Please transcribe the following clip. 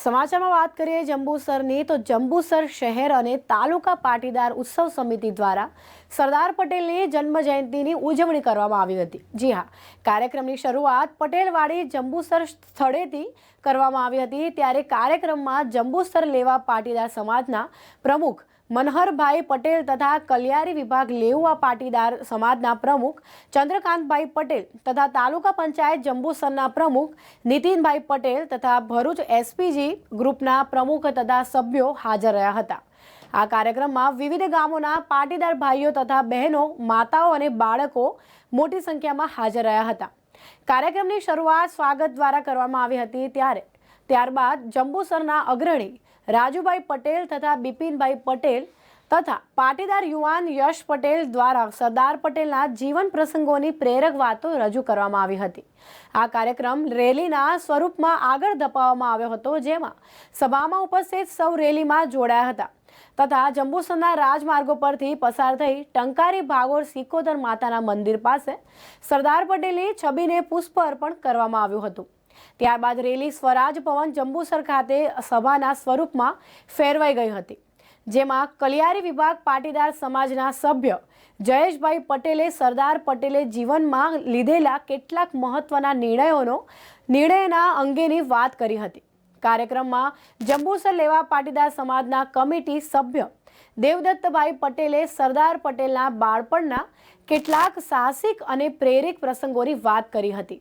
સમાચારમાં વાત કરીએ જંબુસરની, તો જંબુસર શહેર અને તાલુકા પાટીદાર ઉત્સવ સમિતિ દ્વારા સરદાર પટેલની જન્મ જયંતિની ઉજવણી કરવામાં આવી હતી. જી હા, કાર્યક્રમની શરૂઆત પટેલવાડી જંબુસર સ્થળેથી કરવામાં આવી હતી. ત્યારે કાર્યક્રમમાં જંબુસર લેવા પાટીદાર સમાજના પ્રમુખ મનહરભાઈ પટેલ તથા કલ્યારી વિભાગ લેઉવા પાટીદાર સમાજના પ્રમુખ, ચંદ્રકાંતભાઈ પટેલ તથા તાલુકા પંચાયત જંબુસરના પ્રમુખ, નીતિનભાઈ પટેલ તથા ભરૂચ એસપીજી ગ્રુપના પ્રમુખ તથા સભ્યો હાજર રહ્યા હતા. આ કાર્યક્રમમાં વિવિધ ગામોના પાટીદાર ભાઈઓ તથા બહેનો, માતાઓ અને બાળકો મોટી સંખ્યામાં હાજર રહ્યા હતા. કાર્યક્રમની શરૂઆત સ્વાગત દ્વારા કરવામાં આવી હતી ત્યારે. ત્યારબાદ જંબુસરના અગ્રણી રાજુભાઈ પટેલ તથા બિપિનભાઈ પટેલ તથા પાટીદાર યુવાન યશ પટેલ દ્વારા સરદાર પટેલના જીવન પ્રસંગોની પ્રેરક વાતો રજૂ કરવામાં આવી હતી. આ કાર્યક્રમ રેલીના સ્વરૂપમાં આગળ ધપાવવામાં આવ્યો હતો, જેમાં સભામાં ઉપસ્થિત સૌ રેલીમાં જોડાયા હતા તથા જંબુસરના રાજમાર્ગો પરથી પસાર થઈ ટંકારી ભાગોળ સિકોદર માતાના મંદિર પાસે સરદાર પટેલની છબીને પુષ્પ અર્પણ કરવામાં આવ્યું હતું. ત્યારબાદ રેલી સ્વરાજ ભવન જંબુસર ખાતે સભાના સ્વરૂપમાં ફેરવાઈ ગઈ હતી, જેમાં કલિયારી વિભાગ પાટીદાર સમાજના સભ્ય જયેશભાઈ પટેલે સરદાર પટેલે જીવનમાં લીધેલા કેટલાક મહત્વના નિર્ણયોનો, નિર્ણયના અંગેની વાત કરી હતી. કાર્યક્રમમાં જંબુસર લેવા પાટીદાર સમાજના કમિટી સભ્ય દેવદત્તભાઈ પટેલે સરદાર પટેલના બાળપણના કેટલાક સાહસિક અને પ્રેરિક પ્રસંગોની વાત કરી હતી.